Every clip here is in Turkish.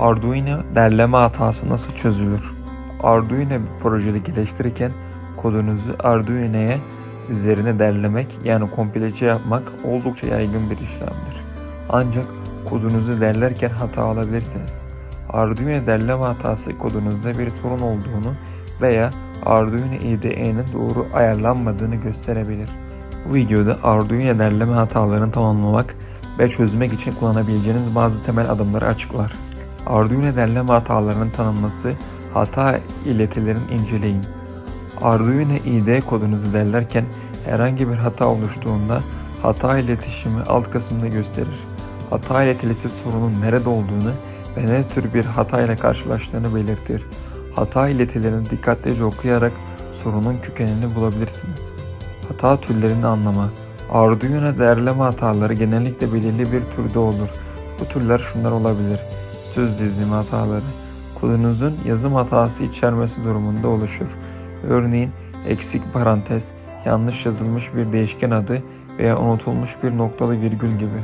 Arduino derleme hatası nasıl çözülür? Arduino bir projede geliştirirken kodunuzu Arduino'ya üzerine derlemek yani komplece yapmak oldukça yaygın bir işlemdir. Ancak kodunuzu derlerken hata alabilirsiniz. Arduino derleme hatası kodunuzda bir sorun olduğunu veya Arduino IDE'nin doğru ayarlanmadığını gösterebilir. Bu videoda Arduino derleme hatalarını tamamlamak ve çözmek için kullanabileceğiniz bazı temel adımları açıklar. Arduino derleme hatalarının tanınması, hata iletilerini inceleyin. Arduino IDE kodunuzu derlerken herhangi bir hata oluştuğunda hata iletişimi alt kısımda gösterir. Hata iletilisi sorunun nerede olduğunu ve ne tür bir hata ile karşılaştığını belirtir. Hata iletilerini dikkatlice okuyarak sorunun kökenini bulabilirsiniz. Hata türlerini anlama. Arduino derleme hataları genellikle belirli bir türde olur. Bu türler şunlar olabilir. Söz dizimi hataları. Kodunuzun yazım hatası içermesi durumunda oluşur. Örneğin eksik parantez, yanlış yazılmış bir değişken adı veya unutulmuş bir noktalı virgül gibi.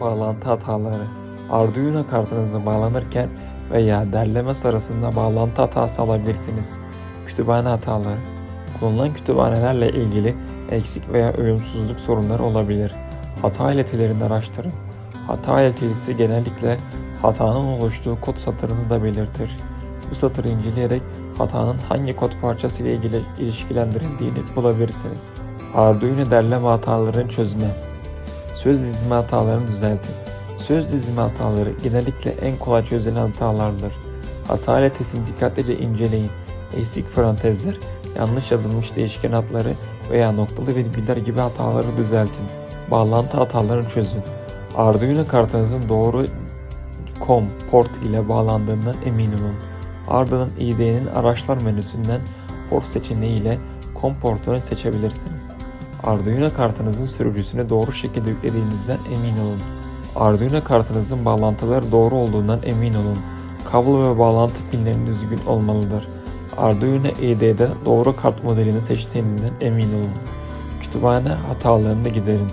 Bağlantı hataları. Arduino kartınıza bağlanırken veya derleme sırasında bağlantı hatası alabilirsiniz. Kütüphane hataları. Kullanılan kütüphanelerle ilgili eksik veya uyumsuzluk sorunları olabilir. Hata iletilerini araştırın. Hata iletilisi genellikle hatanın oluştuğu kod satırını da belirtir. Bu satırı inceleyerek hatanın hangi kod parçası ile ilgili ilişkilendirildiğini bulabilirsiniz. Arduino derleme hatalarını çözme. Söz dizimi hatalarını düzeltin. Söz dizimi hataları genellikle en kolay çözülen hatalardır. Hata iletesini dikkatlice inceleyin. Eksik parantezler, yanlış yazılmış değişken adları veya noktalı virgüller gibi hataları düzeltin. Bağlantı hatalarını çözün. Arduino kartınızın doğru COM port ile bağlandığından emin olun. Ardından IDE'nin araçlar menüsünden port seçeneği ile COM portunu seçebilirsiniz. Arduino kartınızın sürücüsünü doğru şekilde yüklediğinizden emin olun. Arduino kartınızın bağlantıları doğru olduğundan emin olun. Kablo ve bağlantı pinleri düzgün olmalıdır. Arduino IDE'de doğru kart modelini seçtiğinizden emin olun. Kütüphane hatalarını giderin.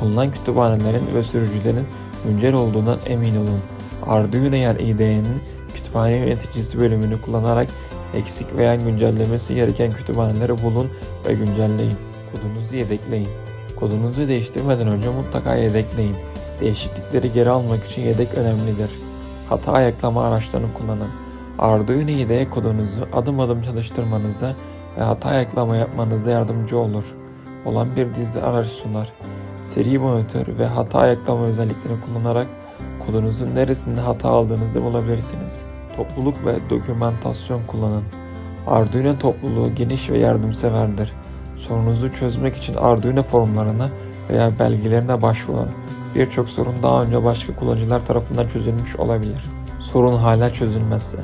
Kullanılan kütüphanelerin ve sürücülerin güncel olduğundan emin olun. Arduino yer IDE'nin kütüphane yöneticisi bölümünü kullanarak eksik veya güncellemesi gereken kütüphaneleri bulun ve güncelleyin. Kodunuzu yedekleyin. Kodunuzu değiştirmeden önce mutlaka yedekleyin. Değişiklikleri geri almak için yedek önemlidir. Hata ayaklama araçlarını kullanın. Arduino IDE kodunuzu adım adım çalıştırmanıza ve hata ayaklama yapmanıza yardımcı olur. Olan bir dizi araç sunar. Seri monitör ve hata ayaklama özelliklerini kullanarak kodunuzun neresinde hata aldığınızı bulabilirsiniz. Topluluk ve dokümantasyon kullanın. Arduino topluluğu geniş ve yardımseverdir. Sorununuzu çözmek için Arduino forumlarına veya belgelerine başvurun. Birçok sorun daha önce başka kullanıcılar tarafından çözülmüş olabilir. Sorun hala çözülmezse.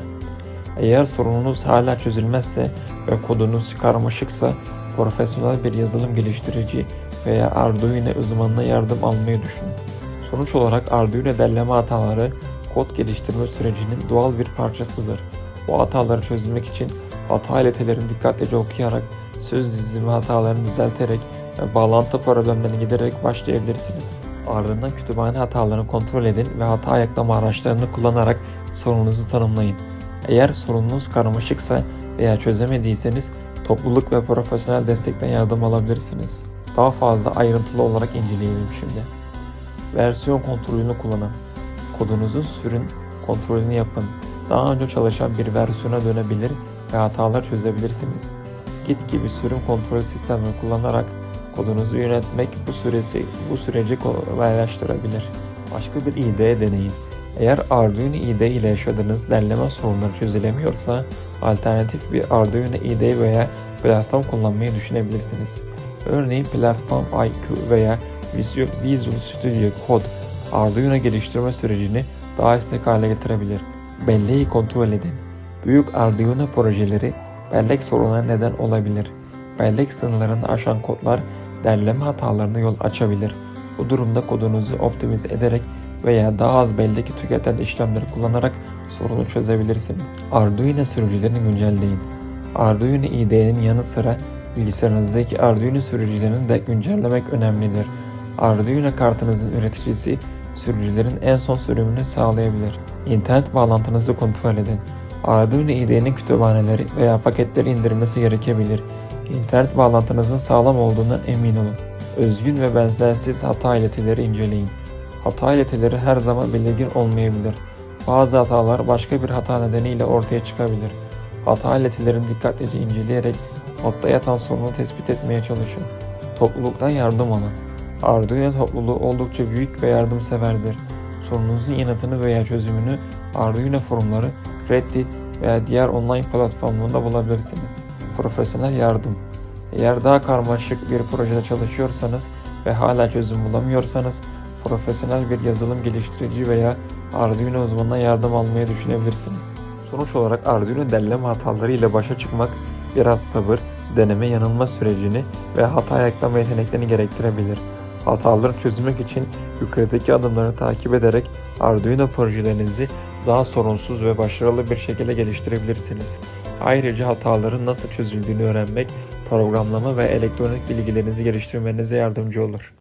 Eğer sorununuz hala çözülmezse ve kodunuz karmaşıksa profesyonel bir yazılım geliştirici veya Arduino uzmanına yardım almayı düşünün. Sonuç olarak Arduino derleme hataları kod geliştirme sürecinin doğal bir parçasıdır. Bu hataları çözmek için hata iletelerini dikkatlice okuyarak, söz dizimi hatalarını düzelterek ve bağlantı problemlerini giderek başlayabilirsiniz. Ardından kütüphane hatalarını kontrol edin ve hata ayaklama araçlarını kullanarak sorununuzu tanımlayın. Eğer sorununuz karmaşıksa veya çözemediyseniz topluluk ve profesyonel destekten yardım alabilirsiniz. Daha fazla ayrıntılı olarak inceleyelim şimdi. Versiyon kontrolünü kullanın. Kodunuzun sürün kontrolünü yapın. Daha önce çalışan bir versiyona dönebilir ve hatalar çözebilirsiniz. Git gibi sürüm kontrol sistemini kullanarak kodunuzu yönetmek bu süresi bu süreci kolaylaştırabilir. Başka bir IDE deneyin. Eğer Arduino IDE ile yaşadığınız derleme sorunları çözülemiyorsa alternatif bir Arduino IDE veya platform kullanmayı düşünebilirsiniz. Örneğin Platform IQ veya Visual, Visual Studio Code Arduino geliştirme sürecini daha esnek hale getirebilir. Belleği kontrol edin. Büyük Arduino projeleri bellek sorununa neden olabilir. Bellek sınırlarını aşan kodlar derleme hatalarına yol açabilir. Bu durumda kodunuzu optimize ederek veya daha az bellek tüketen işlemleri kullanarak sorunu çözebilirsiniz. Arduino sürücülerini güncelleyin. Arduino IDE'nin yanı sıra bilgisayarınızdaki Arduino sürücülerini de güncellemek önemlidir. Arduino kartınızın üreticisi sürücülerin en son sürümünü sağlayabilir. İnternet bağlantınızı kontrol edin. Arduino IDE'nin kütüphaneleri veya paketleri indirilmesi gerekebilir. İnternet bağlantınızın sağlam olduğundan emin olun. Özgün ve benzersiz hata iletileri inceleyin. Hata iletileri her zaman belirgin olmayabilir. Bazı hatalar başka bir hata nedeniyle ortaya çıkabilir. Hata iletilerini dikkatlice inceleyerek altta yatan sorunu tespit etmeye çalışın. Topluluktan yardım alın. Arduino topluluğu oldukça büyük ve yardımseverdir. Sorununuzun yanıtını veya çözümünü Arduino forumları, Reddit veya diğer online platformlarında bulabilirsiniz. Profesyonel yardım. Eğer daha karmaşık bir projede çalışıyorsanız ve hala çözüm bulamıyorsanız, profesyonel bir yazılım geliştirici veya Arduino uzmanına yardım almayı düşünebilirsiniz. Sonuç olarak Arduino derleme hataları ile başa çıkmak biraz sabır, deneme yanılma sürecini ve hata yaklama yeteneklerini gerektirebilir. Hataları çözmek için yukarıdaki adımları takip ederek Arduino projelerinizi daha sorunsuz ve başarılı bir şekilde geliştirebilirsiniz. Ayrıca hataların nasıl çözüldüğünü öğrenmek, programlama ve elektronik bilgilerinizi geliştirmenize yardımcı olur.